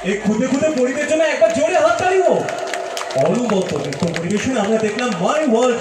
এই খুদে খুদে পরিদের জন্য একবার জোরে হাত তালিব অনুবদ্ধ নৃত্য পরিবেশনে আমরা দেখলাম মাই ওয়ার্ল্ড